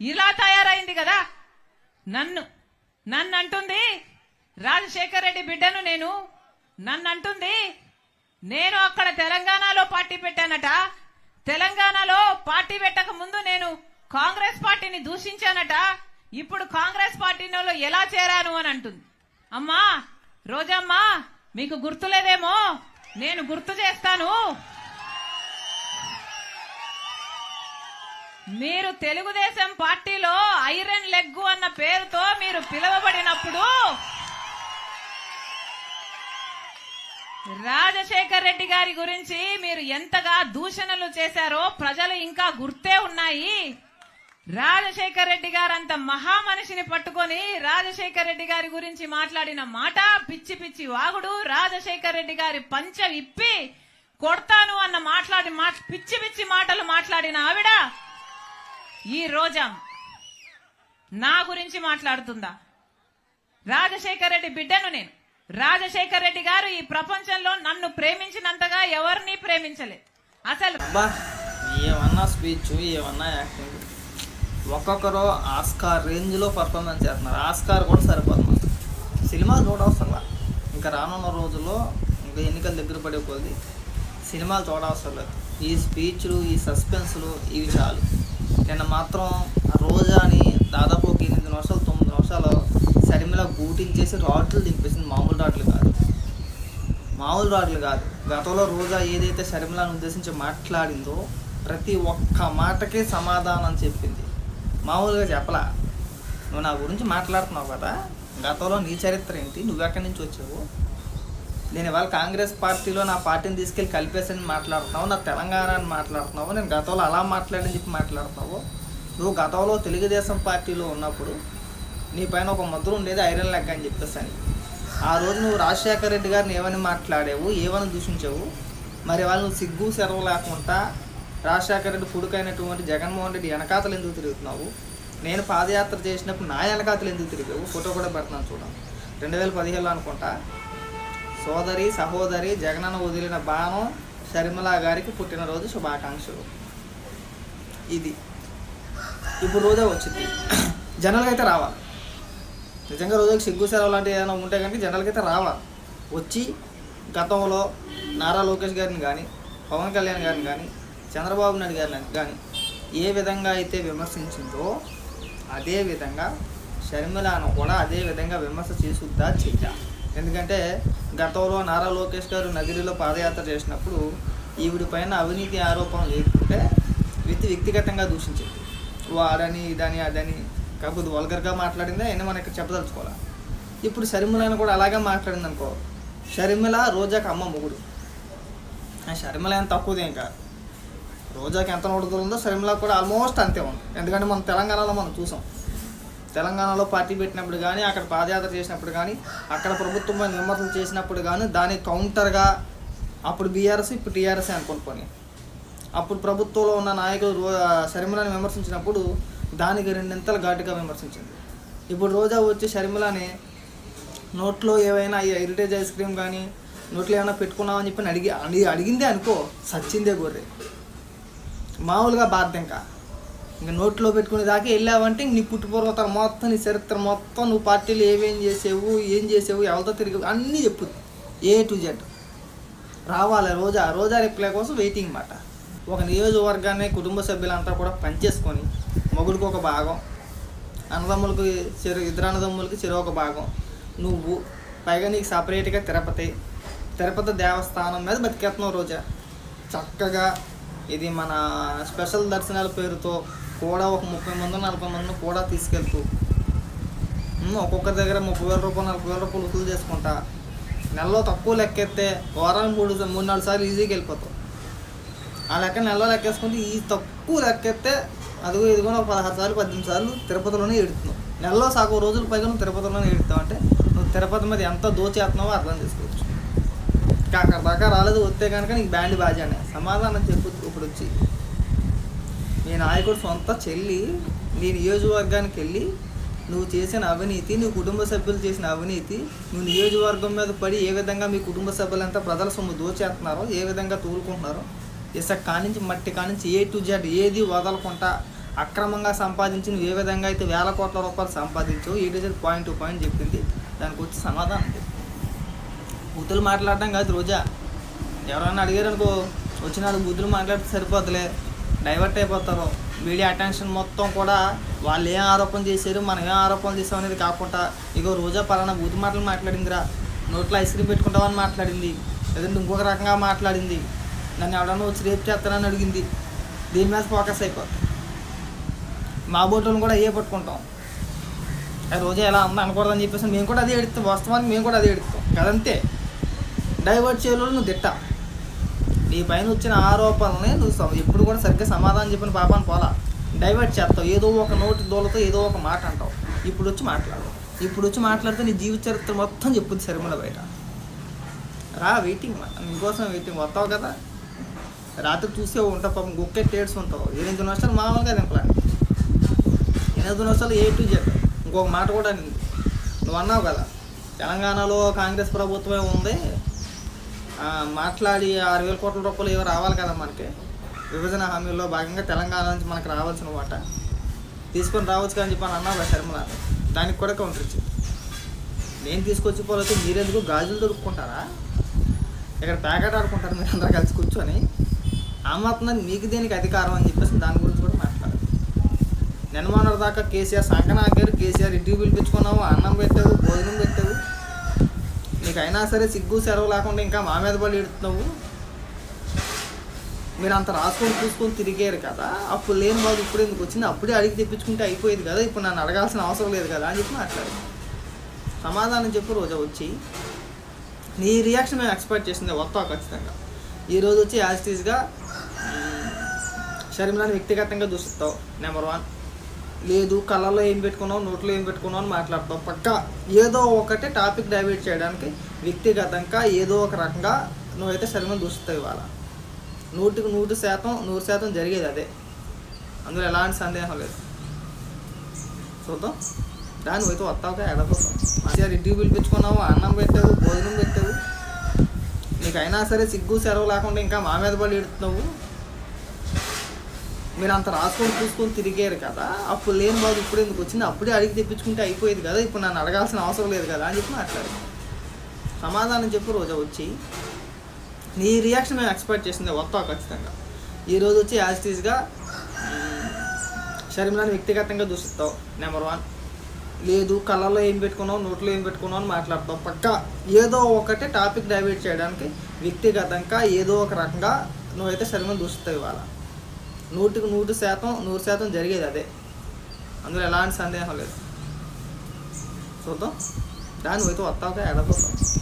ఇలా తయారైంది కదా. నన్ను నన్ను అంటుంది రాజశేఖర్ రెడ్డి బిడ్డను నేను. నన్ను అంటుంది నేను అక్కడ తెలంగాణలో పార్టీ పెట్టానట. తెలంగాణలో పార్టీ పెట్టక ముందు నేను కాంగ్రెస్ పార్టీని దూషించానట. ఇప్పుడు కాంగ్రెస్ పార్టీలో ఎలా చేరాను అని అంటుంది. అమ్మా రోజమ్మా మీకు గుర్తులేదేమో? నేను గుర్తు చేస్తాను. మీరు తెలుగుదేశం పార్టీలో ఐరన్ లెగ్గు అన్న పేరుతో మీరు పిలువబడినప్పుడు రాజశేఖర్ రెడ్డి గారి గురించి మీరు ఎంతగా దూషణలు చేశారో ప్రజలు ఇంకా గుర్తే ఉన్నాయి. రాజశేఖర్ రెడ్డి గారు అంత మహామనిషిని పట్టుకొని రాజశేఖర్ రెడ్డి గారి గురించి మాట్లాడిన మాట పిచ్చి పిచ్చి వాగుడు రాజశేఖర్ రెడ్డి గారి పంచ విప్పి కొడతాను అన్న మాట్లాడి మా పిచ్చి పిచ్చి మాటలు మాట్లాడిన ఆవిడ ఈ రోజా నా గురించి మాట్లాడుతుందా? రాజశేఖర్ రెడ్డి బిడ్డను నేను. రాజశేఖర్ రెడ్డి గారు ఈ ప్రపంచంలో నన్ను ప్రేమించినంతగా ఎవరిని ప్రేమించలేదు. అసలు ఏమన్నా స్పీచ్ ఏమన్నా యాక్టింగ్. ఒక్కొక్కరు ఆస్కార్ రేంజ్లో పర్ఫార్మెన్స్ చేస్తున్నారు. ఆస్కార్ కూడా సరిపోదు మనకు సినిమా చూడవసరం ఇంకా రానున్న రోజుల్లో ఇంకా ఎన్నికలు దగ్గర పడే కొద్ది సినిమాలు చూడవసరం లేదు ఈ స్పీచ్లు ఈ సస్పెన్స్లు ఇవి చాలు. నిన్న మాత్రం రోజాని దాదాపు ఒక ఎనిమిది నిమిషాలు తొమ్మిది నిమిషాలు సరిమిలా గూటించేసి రాడ్లు దింపేసింది మామూలు రాడ్లు కాదు. మామూలు రాడ్లు కాదు. గతంలో రోజా ఏదైతే షర్మిలాను ఉద్దేశించి మాట్లాడిందో ప్రతి ఒక్క మాటకే సమాధానం చెప్పింది. మామూలుగా చెప్పలా. నువ్వు నా గురించి మాట్లాడుతున్నావు కదా. గతంలో నీ చరిత్ర ఏంటి? నువ్వు ఎక్కడి నుంచి వచ్చావు? నేను ఇవాళ కాంగ్రెస్ పార్టీలో నా పార్టీని తీసుకెళ్ళి కలిపేసని మాట్లాడుతున్నావు నా తెలంగాణ అని మాట్లాడుతున్నావు నేను గతంలో అలా మాట్లాడని చెప్పి మాట్లాడుతున్నావు. నువ్వు గతంలో తెలుగుదేశం పార్టీలో ఉన్నప్పుడు నీ పైన ఒక ముద్ర ఉండేది ఐరన్ లెక్క అని చెప్పేసి ఆ రోజు నువ్వు రాజశేఖర రెడ్డి గారిని ఏమని మాట్లాడావు ఏమని దూషించావు? మరి వాళ్ళు నువ్వు సిగ్గు సెరవు లేకుండా రాజశేఖర రెడ్డి కొడుకైనటువంటి జగన్మోహన్ రెడ్డి వెనకాతలు ఎందుకు తిరుగుతున్నావు? నేను పాదయాత్ర చేసినప్పుడు నా వెనకాతలు ఎందుకు తిరిగావు? ఫోటో కూడా పెడతాను చూడండి. రెండు వేల పదిహేనులో అనుకుంటా. సోదరి సహోదరి జగనన్న వదిలిన బాణం షర్మిల గారికి పుట్టినరోజు శుభాకాంక్షలు. ఇది. ఇప్పుడు రోజే వచ్చింది. జనరల్గా అయితే రావాలి. నిజంగా రోజుకి సిగ్గు సెలవు లాంటివి ఏదైనా ఉంటే కనుక జనరల్గా అయితే రావాలి. వచ్చి గతంలో నారా లోకేష్ గారిని కానీ పవన్ కళ్యాణ్ గారిని కానీ చంద్రబాబు నాయుడు గారిని కానీ ఏ విధంగా అయితే విమర్శించిందో అదే విధంగా షర్మిలను కూడా అదే విధంగా విమర్శ చేసుద్దా చెయ్యాలి ఎందుకంటే గతంలో నారా లోకేష్ గారు నగిరిలో పాదయాత్ర చేసినప్పుడు ఈవిడి పైన అవినీతి ఆరోపణలు లేకుంటే వ్యక్తి వ్యక్తిగతంగా దూషించింది వాడని ఇదని అదని. కాకపోతే వల్గర్గా మాట్లాడిందే అయినా మనకి చెప్పదలుచుకోవాలి? ఇప్పుడు షర్మిలను కూడా అలాగే మాట్లాడింది అనుకో షర్మిల రోజాకి అమ్మ మొగుడు. ఆ షర్మిల ఏం తక్కువదేం కాదు. రోజాకి ఎంత నోడుతుందో షర్మిల కూడా ఆల్మోస్ట్ అంతే ఉంది. ఎందుకంటే మనం తెలంగాణలో మనం చూసాం. తెలంగాణలో పార్టీ పెట్టినప్పుడు కానీ అక్కడ పాదయాత్ర చేసినప్పుడు కానీ అక్కడ ప్రభుత్వం విమర్శలు చేసినప్పుడు కానీ దానికి కౌంటర్గా అప్పుడు బీఆర్ఎస్ ఇప్పుడు టీఆర్ఎస్ అనుకుంటుకొని అప్పుడు ప్రభుత్వంలో ఉన్న నాయకులు రో షర్మిలని విమర్శించినప్పుడు దానికి రెండింతలు ఘాటుగా విమర్శించింది. ఇప్పుడు రోజా వచ్చి షర్మిలని నోట్లో ఏవైనా ఈ హెరిటేజ్ ఐస్ క్రీమ్ కానీ నోట్లో ఏమైనా పెట్టుకున్నామని చెప్పి అడిగి అడిగిందే అనుకో సచ్చిందే గొర్రె. మామూలుగా బాధ్యంకా. ఇంకా నోట్లో పెట్టుకునే దాకా వెళ్ళావంటే నీ పుట్టుపూర్వతరం మొత్తం నీ చరిత్ర మొత్తం నువ్వు పార్టీలు ఏమేం చేసావు ఏం చేసావు ఎవరితో తిరిగి అన్నీ చెప్పుద్ది ఏ టు జెడ్. రావాలి రోజా. రోజా రిప్లై కోసం వెయిటింగ్ మాట. ఒక నియోజకవర్గాన్ని కుటుంబ సభ్యులంతా కూడా పనిచేసుకొని మొగుడికి ఒక భాగం అన్నదమ్ములకు చెరు ఇద్దరు అన్నదమ్ములకి చెరు ఒక భాగం. నువ్వు పైగా నీకు సపరేట్గా తిరుపతి తిరుపతి దేవస్థానం మీద బతికేస్తున్నావు రోజా. చక్కగా ఇది మన స్పెషల్ దర్శనాల పేరుతో కూడా ఒక ముప్పై మంది నలభై మందిని కూడా తీసుకెళ్తూ ఒక్కొక్కరి దగ్గర ముప్పై వేల రూపాయలు నలభై వేల రూపాయలు వసూలు చేసుకుంటా నెలలో తక్కువ లెక్కెత్తే వారానికి మూడు మూడు నాలుగు సార్లు ఈజీగా వెళ్ళిపోతాం. ఆ లెక్క నెలలో లెక్కేసుకుంటే ఈ తక్కువ లెక్కెత్తే అదిగో ఇదిగో ఒక పదహారు సార్లు పద్దెనిమిది సార్లు తిరుపతిలోనే ఎడుతున్నావు నెలలో సగం రోజుల పైగా నువ్వు తిరుపతిలోనే ఎడుతావు అంటే నువ్వు తిరుపతి మీద ఎంత దోచేస్తున్నావో అర్థం చేసుకోవచ్చు. కాక అక్కడ దాకా రాలేదు వస్తే కనుక నీకు బ్యాండ్ బాజానే సమాధానం చెప్పు ఇప్పుడు వచ్చి. మీ నాయకుడు సొంత చెల్లి నీ నియోజకవర్గానికి వెళ్ళి నువ్వు చేసిన అవినీతి నీ కుటుంబ సభ్యులు చేసిన అవినీతి నువ్వు నియోజకవర్గం మీద పడి ఏ విధంగా మీ కుటుంబ సభ్యులంతా ప్రజల సొమ్ము దోచేస్తున్నారో ఏ విధంగా తూలుకుంటున్నారో ఇసుక కానించి మట్టి కానించి ఏ టు జెడ్ ఏది వదలకుండా అక్రమంగా సంపాదించి నువ్వు ఏ విధంగా అయితే వేల కోట్ల రూపాయలు సంపాదించో to Z point to point చెప్పింది. దానికి వచ్చి సమాధానం చెప్పు. బూతులు మాట్లాడడం కాదు రోజా. ఎవరైనా అడిగారు అనుకో వచ్చిన వాళ్ళు బూతులు మాట్లాడితే సరిపోతులే డైవర్ట్ అయిపోతారు. మీడియా అటెన్షన్ మొత్తం కూడా వాళ్ళు ఏం ఆరోపణ చేశారు మనం ఏం ఆరోపణ చేసాం అనేది కాకుండా ఇగో రోజా పలానా బూతి మాటలు మాట్లాడిందిరా. నోట్లో ఐస్ క్రీమ్ పెట్టుకుంటామని మాట్లాడింది. లేదంటే ఇంకొక రకంగా మాట్లాడింది. నన్ను ఎవడన్నా వచ్చి రేపు చేస్తానని అడిగింది. దీని మీద ఫోకస్ అయిపోతుంది మా బోటోలను కూడా ఏ పట్టుకుంటాం. అది ఎలా అందా అనకూడదని చెప్పేసి మేము కూడా అదే ఎడుతాం వాస్తవానికి మేము కూడా అదే ఎడుతాం కదంతే. డైవర్ట్ చేయలో నువ్వు తిట్టా నీ పైన వచ్చిన ఆరోపణల్ని నువ్వు ఎప్పుడు కూడా సరిగ్గా సమాధానం చెప్పిన పాపాన్ని పోలా. డైవర్ట్ చేస్తావు. ఏదో ఒక నోటి దోలతో ఏదో ఒక మాట అంటావు. ఇప్పుడు వచ్చి మాట్లాడు. ఇప్పుడు వచ్చి మాట్లాడితే నీ జీవిత చరిత్ర మొత్తం చెప్పుద్ది శర్మల బయట. రా వెయిటింగ్ నీకోసం వెయిటింగ్ వస్తావు కదా. రాత్రి చూసే ఉంటావు పాపం. గుక్కే టేడ్స్ ఉంటావు. ఎనిమిది నిమిషాలు మామూలుగా దింపలాంటి ఎనిమిది నిమిషాలు ఏ టు జెడ్ ఇంకొక మాట కూడా నువ్వు అన్నావు కదా. తెలంగాణలో కాంగ్రెస్ ప్రభుత్వమే ఉంది. మాట్లాడి ఆరు వేల కోట్ల రూపాయలు ఏవో రావాలి కదా మనకి. విభజన హామీల్లో భాగంగా తెలంగాణ నుంచి మనకు రావాల్సిన వాట. తీసుకొని రావచ్చు కానీ చెప్పి అని అన్నావు శర్మల దానికి కూడా కౌంటర్ ఇచ్చింది నేను తీసుకొచ్చి పోతే మీరెందుకు గాజులు దొరుకుకుంటారా? ఇక్కడ ప్యాకెట్ ఆడుకుంటారు మీరు అందరూ కలిసి కూర్చొని. ఆ మాత్రం మీకు దేనికి అధికారం అని చెప్పేసి దాని గురించి కూడా మాట్లాడారు నిన్న దాకా కేసీఆర్ సంకన ఆగారు కేసీఆర్ ఇంటికి పిలిపించుకున్నావు అన్నం పెట్టావు భోజనం పెట్టావు. నీకు అయినా సరే సిగ్గు సెలవు లేకుండా ఇంకా మా మీద పడి ఎడుతున్నావు మీరు అంత రాసుకొని చూసుకొని తిరిగారు కదా అప్పుడు లేని బాధ ఇప్పుడు ఎందుకు వచ్చింది? అప్పుడే అడిగి తెప్పించుకుంటే అయిపోయేది కదా ఇప్పుడు నన్ను అడగాల్సిన అవసరం లేదు కదా అని చెప్పి మాట్లాడు సమాధానం చెప్పు రోజా వచ్చి. నీ రియాక్షన్ మేము ఎక్స్పెక్ట్ చేసింది వస్తావు ఖచ్చితంగా. ఈరోజు వచ్చి యాజిటీస్గా షర్మిలాని వ్యక్తిగతంగా దూషిస్తావు నెంబర్ వన్ లేదు కళ్ళలో ఏం పెట్టుకున్నావు నోట్లో ఏం పెట్టుకున్నావు అని మాట్లాడతావు. పక్కా ఏదో ఒకటి టాపిక్ డైవర్ట్ చేయడానికి వ్యక్తిగతంగా ఏదో ఒక రకంగా నువ్వైతే శరీరం దూషిస్తావు ఇవాళ. నూటికి నూరు శాతం నూరు శాతం జరిగేది అదే. అందులో ఎలాంటి సందేహం లేదు. చూద్దాం. దాని పోయితే వస్తావుగా ఎడపోతాం మంచిగా ఇంటికి పిలిపించుకున్నావు అన్నం పెట్టావు భోజనం పెట్టావు. నీకైనా సరే సిగ్గు సెలవు లేకుండా ఇంకా మా మీద పడి ఎడుతున్నావు. మీరు అంత రాసుకొని చూసుకొని తిరిగారు కదా అప్పుడు లేని బాధ ఇప్పుడు ఎందుకు వచ్చింది? అప్పుడే అడిగి తెప్పించుకుంటే అయిపోయేది కదా ఇప్పుడు నన్ను అడగాల్సిన అవసరం లేదు కదా అని చెప్పి మాట్లాడు సమాధానం చెప్పు రోజా వచ్చి నీ రియాక్షన్ మేము ఎక్స్పెక్ట్ చేసింది వస్తావు ఖచ్చితంగా. ఈరోజు వచ్చి యాజిటీస్గా షర్మిలాని వ్యక్తిగతంగా దూషిస్తావు నెంబర్ వన్ లేదు కళ్ళలో ఏం పెట్టుకున్నావు నోట్లో ఏం పెట్టుకున్నావు అని మాట్లాడతావు పక్కా. ఏదో ఒకటి టాపిక్ డైవర్ట్ చేయడానికి వ్యక్తిగతంగా ఏదో ఒక రకంగా నువ్వైతే షర్మిలను దూషిస్తావు ఇవాళ. నూటికి నూరు శాతం నూరు శాతం జరిగేది అదే. అందులో ఎలాంటి సందేహం లేదు. చూద్దాం. దాని పోయితే వస్తావుగా ఎడపోతాం